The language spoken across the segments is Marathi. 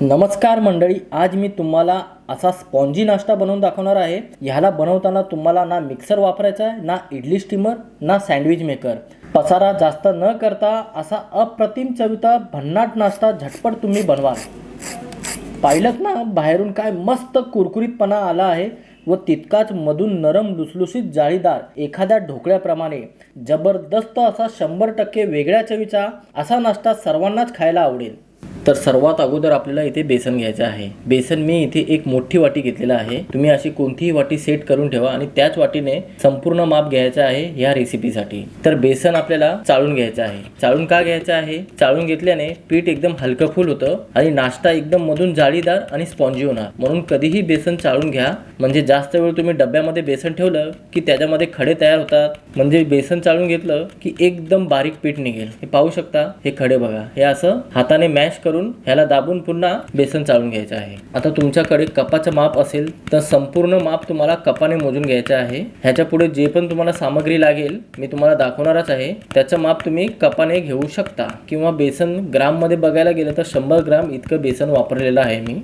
नमस्कार मंडळी आज मी तुम्हाला असा स्पॉन्जी नाश्ता बनवून दाखवणार आहे. ह्याला बनवताना तुम्हाला ना मिक्सर वापरायचा आहे ना इडली स्टीमर ना सँडविच मेकर. पसारा जास्त न करता असा अप्रतिम चविता भन्नाट नाश्ता झटपट तुम्ही बनवाल. पाहिलं ना बाहेरून काय मस्त कुरकुरीतपणा आला आहे व तितकाच मधून नरम लुसलुसीत जाळीदार एखाद्या ढोकळ्याप्रमाणे जबरदस्त असा शंभर टक्के वेगळ्या चवीचा असा नाश्ता सर्वांनाच खायला आवडेल. तर सर्वात अगोदर आपल्याला इथे बेसन घ्यायचं आहे. बेसन मी इथे एक मोठी वाटी घेतलेला आहे. तुम्ही अशी कोणतीही वाटी सेट करून ठेवा आणि त्याच वाटीने संपूर्ण माप घ्यायचं आहे ह्या रेसिपीसाठी. तर बेसन आपल्याला चाळून घ्यायचं आहे. चाळून का घ्यायचं आहे? चाळून घेतल्याने पीठ एकदम हलकं फुल होतं आणि नाश्ता एकदम मधून जाळीदार आणि स्पॉन्जी होणार. म्हणून कधीही बेसन चाळून घ्या. म्हणजे जास्त वेळ तुम्ही डब्यामध्ये बेसन ठेवलं की त्याच्यामध्ये खडे तयार होतात. म्हणजे बेसन चाळून घेतलं की एकदम बारीक पीठ निघेल. हे पाहू शकता? हे खडे बघा. हे असं हाताने मॅश करून ह्याला दाबून पुन्हा बेसन चाळून घ्यायचं आहे. आता तुमच्याकडे कपाचं माप असेल तर संपूर्ण माप तुम्हाला कपाने मोजून घ्यायचं आहे. ह्याच्या पुढे जे पण तुम्हाला सामग्री लागेल मी तुम्हाला दाखवणारच आहे. त्याचं माप तुम्ही कपाने घेऊ शकता. किंवा बेसन ग्राममध्ये बघायला गेलं तर शंभर ग्राम इतकं बेसन वापरलेलं आहे मी.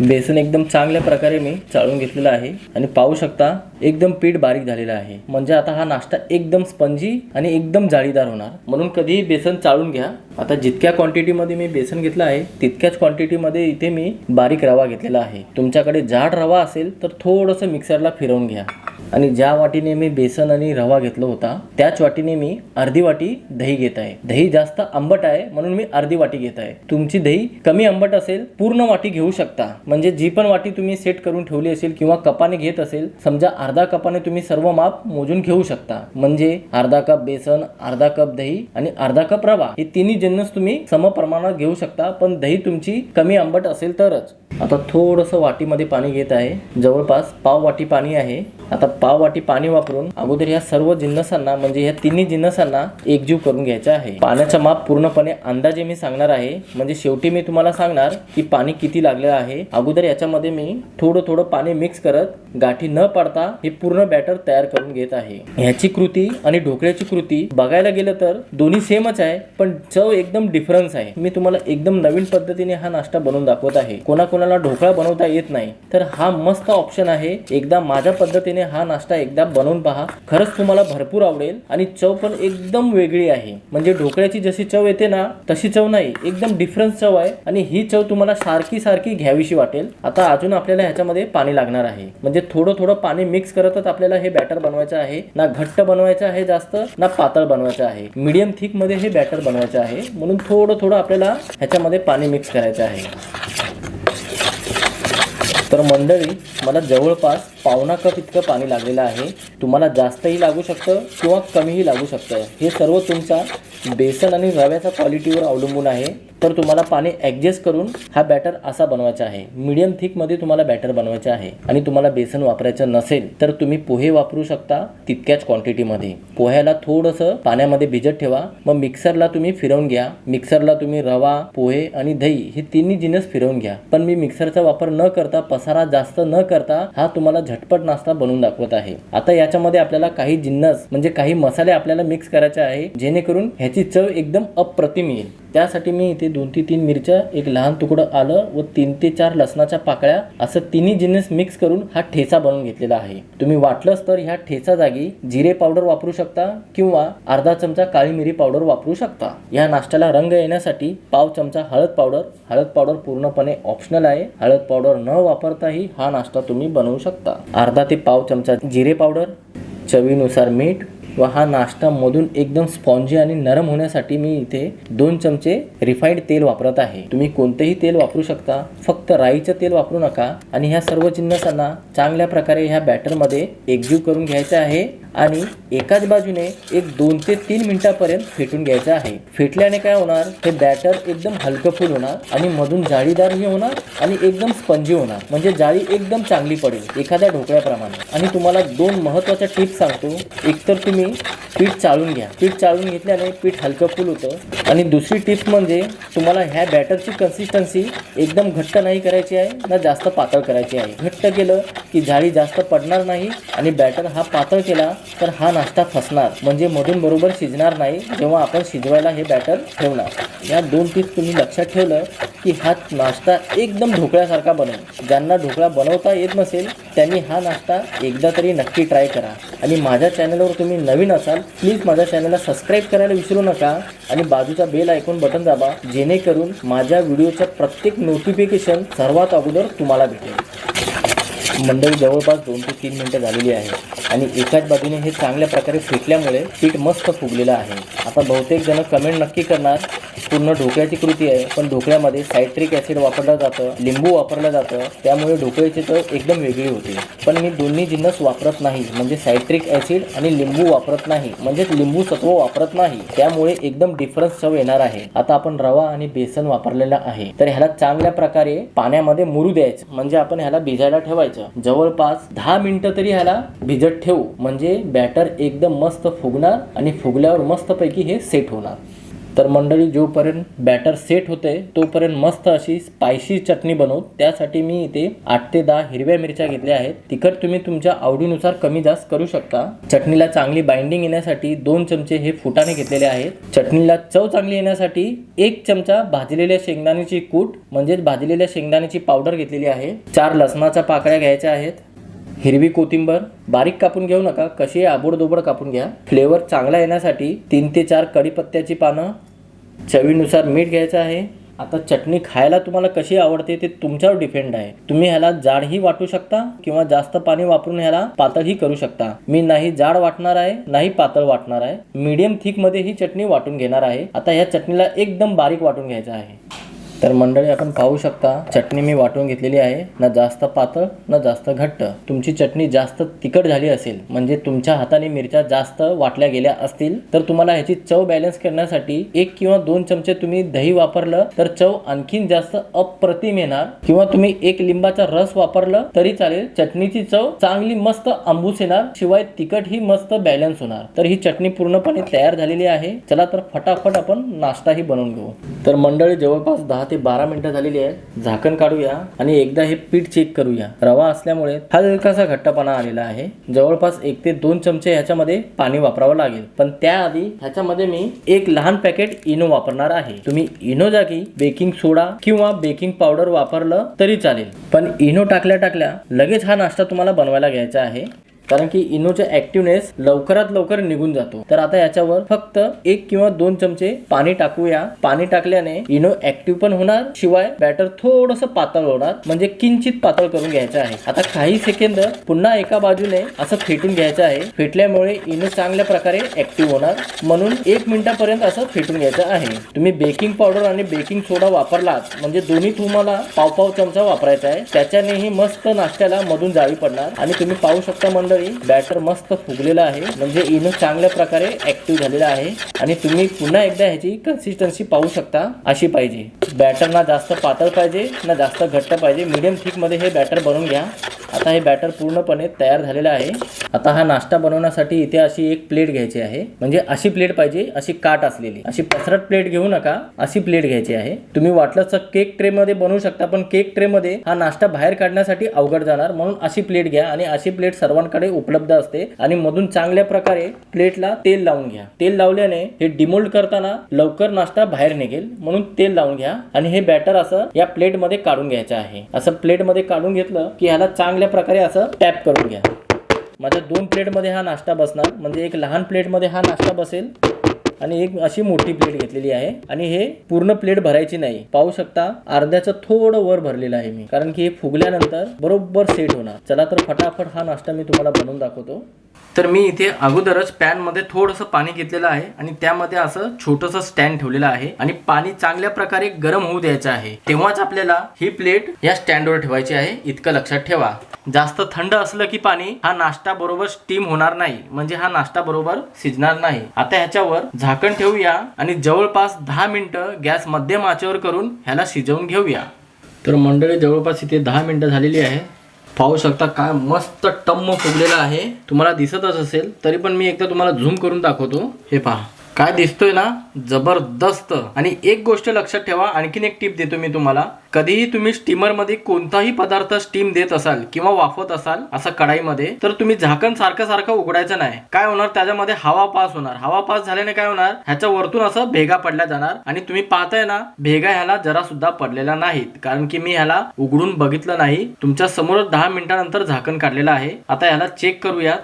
बेसन एकदम चांगल्या प्रकारे मी चाळून घेतलेलं आहे. आणि पाहू शकता एकदम पीठ बारीक झालेलं आहे. म्हणजे आता हा नाश्ता एकदम स्पंजी आणि एकदम जाळीदार होणार. म्हणून कधीही बेसन चाळून घ्या. आता जितक्या क्वांटिटीमध्ये मी बेसन घेतलं आहे तितक्याच क्वांटिटीमध्ये इथे मी बारीक रवा घेतलेला आहे. तुमच्याकडे जाड रवा असेल तर थोडंसं मिक्सरला फिरवून घ्या. आणि ज्या वाटीने मी बेसन आणि रवा घेतला होता त्याच वाटीने मी अर्धी वाटी दही घेत आहे. दही जास्त आंबट आहे म्हणून मी अर्धी वाटी घेत आहे. तुमची दही कमी आंबट असेल पूर्ण वाटी घेऊ शकता. म्हणजे जी पण वाटी तुम्ही सेट करून ठेवली असेल किंवा कपाने घेत असेल समजा अर्धा कपाने तुम्ही सर्व माप मोजून घेऊ शकता. म्हणजे अर्धा कप बेसन अर्धा कप दही आणि अर्धा कप रवा हे तिन्ही जिन्नस तुम्ही समप्रमाणात घेऊ शकता पण दही तुमची कमी आंबट असेल तरच. आता थोडंसं वाटीमध्ये पाणी घेत आहे. जवळपास पाव वाटी पाणी आहे. आता पाव वाटी पाणी वापरून अगोदर या सर्व जिन्नसांना म्हणजे या तिन्ही जिन्नसांना एकजीव करून घ्यायचा आहे. पाण्याचा माप पूर्णपणे अंदाजे मी सांगणार आहे. म्हणजे शेवटी मी तुम्हाला सांगणार की पाणी किती लागलेलं आहे. अगोदर याच्यामध्ये मी थोडं थोडं पाणी मिक्स करत गाठी न पडता हे पूर्ण बॅटर तयार करून घेत आहे. ह्याची कृती आणि ढोकळ्याची कृती बघायला गेलं तर दोन्ही सेमच आहे पण चव एकदम डिफरन्स आहे. मी तुम्हाला एकदम नवीन पद्धतीने हा नाश्ता बनवून दाखवत आहे. कोणाकोणाला ढोकळा बनवता येत नाही तर हा मस्त ऑप्शन आहे. एकदा माझ्या पद्धतीने हा नाश्ता एकदा बनवून पहा. खरंच तुम्हाला भरपूर आवडेल आणि चव पण एकदम वेगळी आहे. म्हणजे ढोकळ्याची जशी चव येते ना तशी चव नाही एकदम डिफरन्स चव आहे आणि ही चव तुम्हाला सारखी सारखी घ्यावीशी वाटेल. आता अजून आपल्याला ह्याच्यामध्ये पाणी लागणार आहे. म्हणजे थोडं थोडं पाणी मिक्स करतच आपल्याला हे बॅटर बनवायचं आहे ना घट्ट बनवायचं आहे जास्त ना पातळ बनवायचं आहे. मीडियम थिकमध्ये हे बॅटर बनवायचं आहे. म्हणून थोडं थोडं आपल्याला ह्याच्यामध्ये पाणी मिक्स करायचं आहे. तर मंडळी मला जवळपास पावणा कप इतकं पाणी लागलेलं आहे. तुम्हाला जास्तही लागू शकतं किंवा कमीही लागू शकतं. हे सर्व तुमच्या बेसन आणि रव्याच्या क्वालिटीवर अवलंबून आहे. तर तुम्हाला पाणी ॲडजस्ट करून हा बॅटर असा बनवायचा आहे. मीडियम थिकमध्ये तुम्हाला बॅटर बनवायचा आहे आणि तुम्हाला बेसन वापरायचं नसेल तर तुम्ही पोहे वापरू शकता तितक्याच क्वांटिटीमध्ये पोह्याला थोडंसं पाण्यामध्ये भिजत ठेवा. मग मिक्सरला तुम्ही फिरवून घ्या. मिक्सरला तुम्ही रवा पोहे आणि दही हे तिन्ही जिनस फिरवून घ्या. पण मी मिक्सरचा वापर न करता पसारा जास्त न करता हा तुम्हाला झटपट नाश्ता बनवून दाखवत आहे. आता याच्यामध्ये आपल्याला काही जिन्नस म्हणजे काही मसाले आपल्याला मिक्स करायचे आहे जेणेकरून ह्याची चव एकदम अप्रतिम येईल. त्यासाठी मी इथे दोन ते तीन मिरच्या एक लहान तुकडं आलं व तीन ते चार लसणाच्या पाकळ्या असं तिन्ही जिन्नस मिक्स करून हा ठेचा बनवून घेतलेला आहे. तुम्ही वाटलंच तर ह्या ठेचा जागी जिरे पावडर वापरू शकता किंवा अर्धा चमचा काळी मिरी पावडर वापरू शकता. या नाश्त्याला रंग येण्यासाठी पाव चमचा हळद पावडर हळद पावडर पूर्णपणे ऑप्शनल आहे. हळद पावडर न वापरताही हा नाश्ता तुम्ही बनवू शकता. अर्धा ते पाव चमचा जिरे पावडर चवीनुसार मीठ. व हा नाश्ता मधून एकदम स्पॉन्जी आणि नरम होण्यासाठी मी इथे दोन चमचे रिफाईंड तेल वापरत आहे. तुम्ही कोणतेही तेल वापरू शकता. फक्त राईचं तेल वापरू नका. आणि ह्या सर्व जिन्नसांना चांगल्या प्रकारे ह्या बॅटरमध्ये एकजीव करून घ्यायचं आहे. आणि एकाच बाजूने एक दोन ते तीन मिनिटापर्यंत फेटून घ्यायचं आहे. फेटल्याने काय होणार? हे बॅटर एकदम हलकं फुल होणार आणि मधून जाळीदारही होणार आणि एकदम स्पंजी होणार. म्हणजे जाळी एकदम चांगली पडेल एखाद्या ढोकळ्याप्रमाणे. आणि तुम्हाला दोन महत्त्वाच्या टिप्स सांगतो. एकतर तुम्ही पीठ चाळून घ्या. पीठ चाळून घेतल्याने पीठ हलकं फुल होतं. आणि दुसरी टिप्स म्हणजे तुम्हाला ह्या बॅटरची कन्सिस्टन्सी एकदम घट्ट नाही करायची आहे ना जास्त पातळ करायची आहे. घट्ट केलं की जाळी जास्त पडणार नाही आणि बॅटर हा पातळ केला तर हा नाश्ता फसणार. म्हणजे मधून बरोबर शिजणार नाही जेव्हा आपण शिजवायला हे बॅटर ठेवणार. या दोन टिप्स तुम्ही लक्षात ठेवलं की हा नाश्ता एकदम ढोकळ्यासारखा बनव. ज्यांना ढोकळा बनवता येत नसेल त्यांनी हा नाश्ता एकदा तरी नक्की ट्राय करा. आणि माझ्या चॅनलवर तुम्ही नवीन असाल प्लीज माझ्या चॅनलला सबस्क्राईब करायला विसरू नका आणि बाजूचा बेल ऐकून बटन दाबा जेणेकरून माझ्या व्हिडिओचं प्रत्येक नोटिफिकेशन सर्वात अगोदर तुम्हाला भेटेल. मंडळी जवळपास दोन ते तीन मिनटं झालेली आहे. आणि एकाच बाजूने हे चांगल्या प्रकारे फिटल्यामुळे पीठ मस्त फुगलेलं आहे. आता बहुतेक जण कमेंट नक्की करणार पूर्ण ढोकळ्याची कृती आहे पण ढोकळ्यामध्ये सायट्रिक ॲसिड वापरलं जातं लिंबू वापरलं जातं त्यामुळे ढोकळ्याची तर एकदम वेगळी होते. पण मी दोन्ही जिन्नस वापरत नाही म्हणजे सायट्रिक ॲसिड आणि लिंबू वापरत नाही म्हणजेच लिंबू सत्व वापरत नाही त्यामुळे एकदम डिफरन्स चव येणार आहे. आता आपण रवा आणि बेसन वापरलेला आहे. तर ह्याला चांगल्या प्रकारे पाण्यामध्ये मुरू द्यायचं म्हणजे आपण ह्याला भिजायला ठेवायचं. जवळपास दहा मिनिटं तरी ह्याला भिजत ठेवू. म्हणजे बॅटर एकदम मस्त फुगणार आणि फुगल्यावर मस्तपैकी हे सेट होणार. तर मंडळी जोपर्यंत बॅटर सेट होते तोपर्यंत मस्त अशी स्पायसी चटणी बनवू. त्यासाठी मी इथे आठ ते दहा हिरव्या मिरच्या घेतल्या आहेत. तिखट तुम्ही तुमच्या आवडीनुसार कमी जास्त करू शकता. चटणीला चांगली बाइंडिंग येण्यासाठी दोन चमचे हे फुटाणे घेतलेले आहेत. चटणीला चव चांगली येण्यासाठी एक चमचा भाजलेल्या शेंगदाण्याची कूट म्हणजेच भाजलेल्या शेंगदाण्याची पावडर घेतलेली आहे. चार लसणाच्या पाकळ्या घ्यायच्या आहेत. हिरवी कोथिंबर बारीक कापून घेऊ नका कशी आबोडदोबड कापून घ्या. फ्लेवर चांगला येण्यासाठी तीन ते चार कढीपत्त्याची पानं चवीनुसार मीठ घ्यायचं आहे. आता चटणी खायला तुम्हाला कशी आवडते ते तुमच्यावर डिपेंड आहे. तुम्ही ह्याला जाडही वाटू शकता किंवा जास्त पाणी वापरून ह्याला पातळही करू शकता. मी नाही जाड वाटणार आहे नाही पातळ वाटणार आहे. मीडियम थिकमध्ये ही चटणी वाटून घेणार आहे. आता ह्या चटणीला एकदम बारीक वाटून घ्यायचं आहे. तर मंडळी आपण पाहू शकता चटणी मी वाटून घेतलेली आहे. ना जास्त पातळ ना जास्त घट्ट. तुमची चटणी जास्त तिखट झाली असेल म्हणजे तुमच्या हाताने मिरच्या जास्त वाटल्या गेल्या असतील तर तुम्हाला ह्याची चव बॅलन्स करण्यासाठी एक किंवा दोन चमचे तुम्ही दही वापरलं तर चव आणखीन जास्त अप्रतिम येणार. किंवा तुम्ही एक लिंबाचा रस वापरलं तरी चालेल चटणीची चव चांगली मस्त आंबूस येणार. शिवाय तिखट ही मस्त बॅलन्स होणार. तर ही चटणी पूर्णपणे तयार झालेली आहे. चला तर फटाफट आपण नाश्ताही बनवून घेऊ. तर मंडळी जवळपास दहा ते बारा मिनिटं झालेली आहेत झाकण काढूया आणि एकदा हे पीठ चेक करूया. रवा असल्यामुळे हलकासा घट्टपणा आलेला आहे. जवळपास एक ते दोन चमचे ह्याच्यामध्ये पाणी वापरावं लागेल. पण त्याआधी ह्याच्यामध्ये मी एक लहान पॅकेट इनो वापरणार आहे. तुम्ही इनो जागी बेकिंग सोडा किंवा बेकिंग पावडर वापरलं तरी चालेल. पण इनो टाकल्या टाकल्या लगेच हा नाश्ता तुम्हाला बनवायला घ्यायचा आहे. कारण की इनोचा ऍक्टिव्हनेस लवकरात लवकर निघून जातो. तर आता याच्यावर फक्त एक किंवा दोन चमचे पाणी टाकूया. पाणी टाकल्याने इनो ऍक्टिव्ह पण होणार शिवाय बॅटर थोडस पातळ होणार म्हणजे किंचित पातळ करून घ्यायचं आहे. आता काही सेकंद पुन्हा एका बाजूने असं फेटून घ्यायचं आहे. फेटल्यामुळे इनो चांगल्या प्रकारे ऍक्टिव्ह होणार. म्हणून एक मिनिटापर्यंत असं फेटून घ्यायचं आहे. तुम्ही बेकिंग पावडर आणि बेकिंग सोडा वापरलात म्हणजे दोन्ही तुम्हाला पाव पाव चमचा वापरायचा आहे. त्याच्यानेही मस्त नाश्त्याला मधून जाळी पडणार. आणि तुम्ही पाहू शकता मंडळी बॅटर मस्त फुगलेला आहे. म्हणजे इनो चांगल्या प्रकारे ऍक्टिव्ह झालेला आहे. आणि तुम्ही पुन्हा एकदा ह्याची कन्सिस्टन्सी पाहू शकता अशी पाहिजे. बॅटर ना जास्त पातळ पाहिजे ना जास्त घट्ट पाहिजे. मिडियम थिकमध्ये हे बॅटर बनवून घ्या. आता हे बॅटर पूर्णपणे तयार झालेलं आहे. आता हा नाश्ता बनवण्यासाठी इथे अशी एक प्लेट घ्यायची आहे. म्हणजे अशी प्लेट पाहिजे अशी काट असलेली. अशी पसरट प्लेट घेऊ नका अशी प्लेट घ्यायची आहे. तुम्ही वाटलं तर केक ट्रे मध्ये बनवू शकता पण केक ट्रे मध्ये हा नाश्ता बाहेर काढण्यासाठी अवघड जाणार. म्हणून अशी प्लेट घ्या आणि अशी प्लेट सर्वांकडे उपलब्ध असते आणि मधून चांगल्या प्रकारे प्लेटला तेल लावून घ्या. तेल लावल्याने हे डिमोल्ड करताना लवकर नाश्ता बाहेर निघेल. म्हणून तेल लावून घ्या आणि हे बॅटर असं या प्लेटमध्ये काढून घ्यायचं आहे. असं प्लेटमध्ये काढून घेतलं की ह्याला चांगल्या प्रकारे असं टॅप करून घ्या. माझ्या दोन प्लेटमध्ये हा नाश्ता बसणार. म्हणजे एक लहान प्लेटमध्ये हा नाश्ता बसेल. आणि एक अशी मोठी प्लेट घेतलेली आहे. आणि हे पूर्ण प्लेट भरायची नाही. पाहू शकता अर्ध्याचं थोडं वर भरलेलं आहे मी. कारण की हे फुगल्यानंतर बरोबर सेट होणार. चला तर फटाफट हा नाश्ता मी तुम्हाला बनवून दाखवतो. तर मी इथे अगोदरच पॅनमध्ये थोडंसं पाणी घेतलेलं आहे. आणि त्यामध्ये असं छोटंसं स्टँड ठेवलेलं आहे. आणि पाणी चांगल्या प्रकारे गरम होऊ द्यायचं आहे. तेव्हाच आपल्याला ही प्लेट या स्टँडवर ठेवायची आहे. इतकं लक्षात ठेवा. जास्त थंड असलं की पाणी हा नाश्ता बरोबर स्टीम होणार नाही. म्हणजे हा नाश्ता बरोबर शिजणार नाही. आता ह्याच्यावर झाकण ठेवूया आणि जवळपास दहा मिनटं गॅस मध्यम आचेवर करून ह्याला शिजवून घेऊया. तर मंडळी जवळपास इथे दहा मिनटं झालेली आहे. पाहू शकता काय मस्त टम्म फुगलेला आहे. तुम्हाला दिसतच असेल तरी पण मी एकदा तुम्हाला झूम करून दाखवतो. हे पहा. काय दिसतोय ना? जबरदस्त. आणि एक गोष्ट लक्षात ठेवा आणखीन एक टीप देतो मी तुम्हाला. कधीही तुम्ही स्टीमरमध्ये कोणताही पदार्थ स्टीम देत असाल किंवा वाफवत असाल असं कढाईमध्ये तर तुम्ही झाकण सारखं सारखं उघडायचं नाही. काय होणार? त्याच्यामध्ये हवा पास होणार. हवा पास झाल्याने काय होणार? ह्याच्या वरतून असं भेगा पडल्या जाणार. आणि तुम्ही पाहताय ना भेगा ह्याला जरा सुद्धा पडलेल्या नाहीत. कारण की मी ह्याला उघडून बघितलं नाही. तुमच्यासमोर दहा मिनिटानंतर झाकण काढलेलं आहे. आता ह्याला चेक करूयात.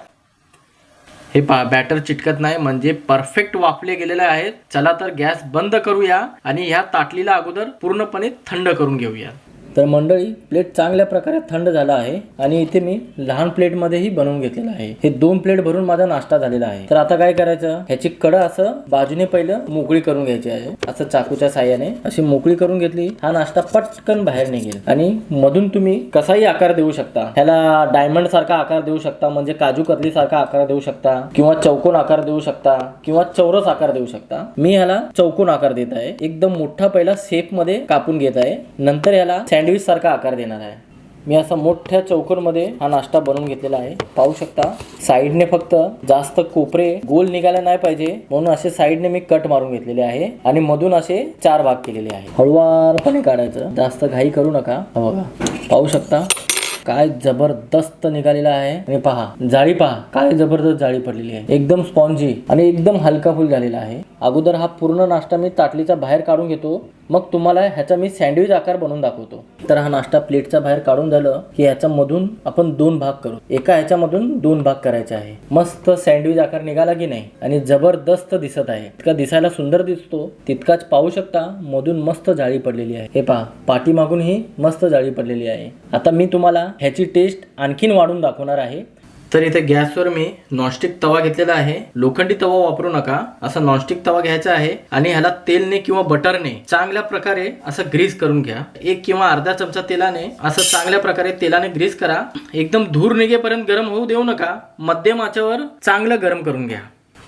हे पा बॅटर चिटकत नाही म्हणजे परफेक्ट वाफले गेलेले आहेत. चला तर गॅस बंद करूया आणि ह्या ताटलीला अगोदर पूर्णपणे थंड करून घेऊया. तर मंडळी प्लेट चांगल्या प्रकारे थंड झाला आहे आणि इथे मी लहान प्लेटमध्येही बनवून घेतलेला आहे. हे दोन प्लेट भरून माझा नाश्ता झालेला आहे. तर आता काय करायचं? ह्याची कडं असं बाजूने पहिलं मोकळी करून घ्यायची आहे. असं चाकूच्या साह्याने अशी मोकळी करून घेतली हा नाश्ता पटकन बाहेर निघेल. आणि मधून तुम्ही कसाही आकार देऊ शकता. ह्याला डायमंड सारखा आकार देऊ शकता म्हणजे काजू कतली सारखा आकार देऊ शकता किंवा चौकोन आकार देऊ शकता किंवा चौरस आकार देऊ शकता. मी ह्याला चौकोन आकार देत आहे. एकदम मोठा पहिला शेपमध्ये कापून घेत आहे. नंतर ह्याला सँड सारखा आकार देणार आहे. मी असा मोठ्या चौकरमध्ये हा नाश्ता बनवून घेतलेला आहे. पाहू शकता साईडने फक्त जास्त कोपरे गोल निघायला नाही पाहिजे म्हणून असे साईडने मी कट मारून घेतलेले आहे आणि मधून असे चार भाग केलेले आहे हळुवारपणे काढायचं. जास्त घाई करू नका. बघा. पाहू शकता काय जबरदस्त निघालेला आहे. आणि पहा जाळी पहा. काय जबरदस्त जाळी पडलेली आहे. एकदम स्पॉन्जी आणि एकदम हलका फुल झालेला आहे. अगोदर हा पूर्ण नाश्ता मी ताटलीच्या बाहेर काढून घेतो. मग तुम्हाला ह्याचा मी सँडविच आकार बनवून दाखवतो. तर हा नाश्ता प्लेटच्या बाहेर काढून झालं की ह्याच्यामधून आपण दोन भाग करू. एका ह्याच्यामधून दोन भाग करायचे आहे. मस्त सँडविच आकार निघाला की नाही आणि जबरदस्त दिसत आहे. इतका दिसायला सुंदर दिसतो तितकाच पाहू शकता मधून मस्त जाळी पडलेली आहे. हे पहा पाठीमागूनही मस्त जाळी पडलेली आहे. आता मी तुम्हाला ह्याची टेस्ट आणखीन वाढून दाखवणार आहे. तर इथे गॅसवर मी नॉनस्टिक तवा घेतलेला आहे. लोखंडी तवा वापरू नका. असा नॉनस्टिक तवा घ्यायचा आहे आणि ह्याला तेलने किंवा बटरने चांगल्या प्रकारे असं ग्रीस करून घ्या. एक किंवा अर्धा चमचा तेलाने असं चांगल्या प्रकारे तेलाने ग्रीस करा. एकदम धूर निघेपर्यंत गरम होऊ देऊ नका. मध्यम आचेवर चांगलं गरम करून घ्या.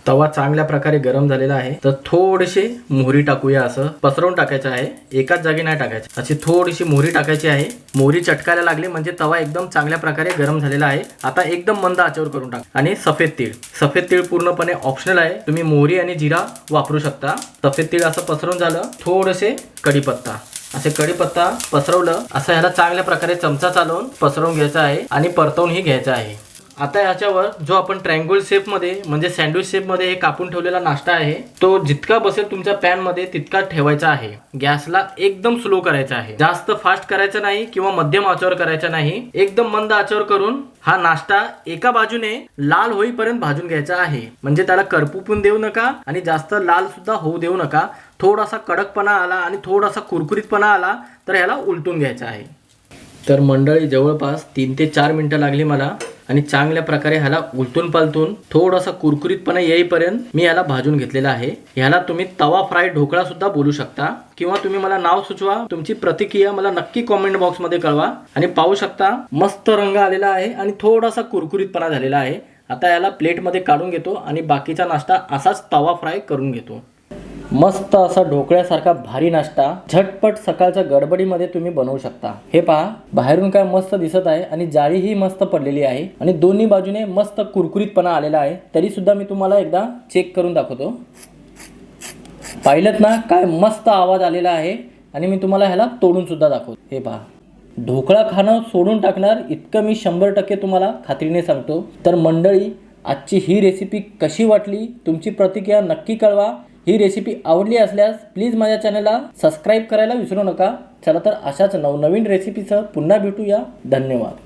तवा चांगल्या प्रकारे गरम झालेला आहे. तर थोडेसे मोहरी टाकूया असं. पसरवून टाकायचं आहे. एकाच जागी नाही टाकायचं. अशी थोडीशी मोहरी टाकायची आहे. मोहरी चटकायला लागली म्हणजे तवा एकदम चांगल्या प्रकारे गरम झालेला आहे. आता एकदम मंद आचेवर करून टाक. आणि सफेद तीळ. सफेद तीळ पूर्णपणे ऑप्शनल आहे. तुम्ही मोहरी आणि जिरा वापरू शकता. सफेद तीळ असं पसरवून झालं. थोडेसे कढीपत्ता. असे कढीपत्ता पसरवलं. असं ह्याला चांगल्या प्रकारे चमचा चालवून पसरवून घ्यायचा आहे. आणि परतवूनही घ्यायचा आहे. आता याच्यावर जो आपण ट्रँगल शेपमध्ये म्हणजे सँडविच शेपमध्ये हे कापून ठेवलेला नाश्ता आहे तो जितका बसेल तुमच्या पॅनमध्ये तितका ठेवायचा आहे. गॅसला एकदम स्लो करायचा आहे. जास्त फास्ट करायचं नाही किंवा मध्यम आचवर करायचा नाही. एकदम मंद आचवर करून हा नाश्ता एका बाजूने लाल होईपर्यंत भाजून घ्यायचा आहे. म्हणजे त्याला करपू पण देऊ नका आणि जास्त लाल सुद्धा होऊ देऊ नका. थोडासा कडकपणा आला आणि थोडासा कुरकुरीतपणा आला तर ह्याला उलटून घ्यायचा आहे. तर मंडळी जवळपास तीन ते चार मिनिटं लागली मला आणि चांगल्या प्रकारे ह्याला उलटून पालतून थोडासा कुरकुरीतपणा येईपर्यंत मी ह्याला भाजून घेतलेला आहे. ह्याला तुम्ही तवा फ्राय ढोकळा सुद्धा बोलू शकता. किंवा तुम्ही मला नाव सुचवा तुमची प्रतिक्रिया मला नक्की कॉमेंट बॉक्समध्ये कळवा. आणि पाहू शकता मस्त रंग आलेला आहे आणि थोडासा कुरकुरीतपणा झालेला आहे. आता याला प्लेटमध्ये काढून घेतो आणि बाकीचा नाश्ता असाच तवा फ्राय करून घेतो. मस्त असा ढोकळ्यासारखा भारी नाश्ता झटपट सकाळच्या गडबडीमध्ये तुम्ही बनवू शकता. हे पहा बाहेरून काय मस्त दिसत आहे आणि जाळी ही मस्त पडलेली आहे आणि दोन्ही बाजूने मस्त कुरकुरीतपणा आलेला आहे. तरी सुद्धा मी तुम्हाला एकदा चेक करून दाखवतो. पाहिलं ना काय मस्त आवाज आलेला आहे आणि मी तुम्हाला ह्याला तोडून सुद्धा दाखवतो. हे पहा ढोकळा खाणं सोडून टाकणार इतकं मी शंभर टक्के तुम्हाला खात्रीने सांगतो. तर मंडळी आजची ही रेसिपी कशी वाटली? तुमची प्रतिक्रिया नक्की कळवा. ही रेसिपी आवडली असल्यास प्लीज माझ्या चॅनलला सबस्क्राईब करायला विसरू नका. चला तर अशाच नवनवीन रेसिपीचं पुन्हा भेटूया. धन्यवाद.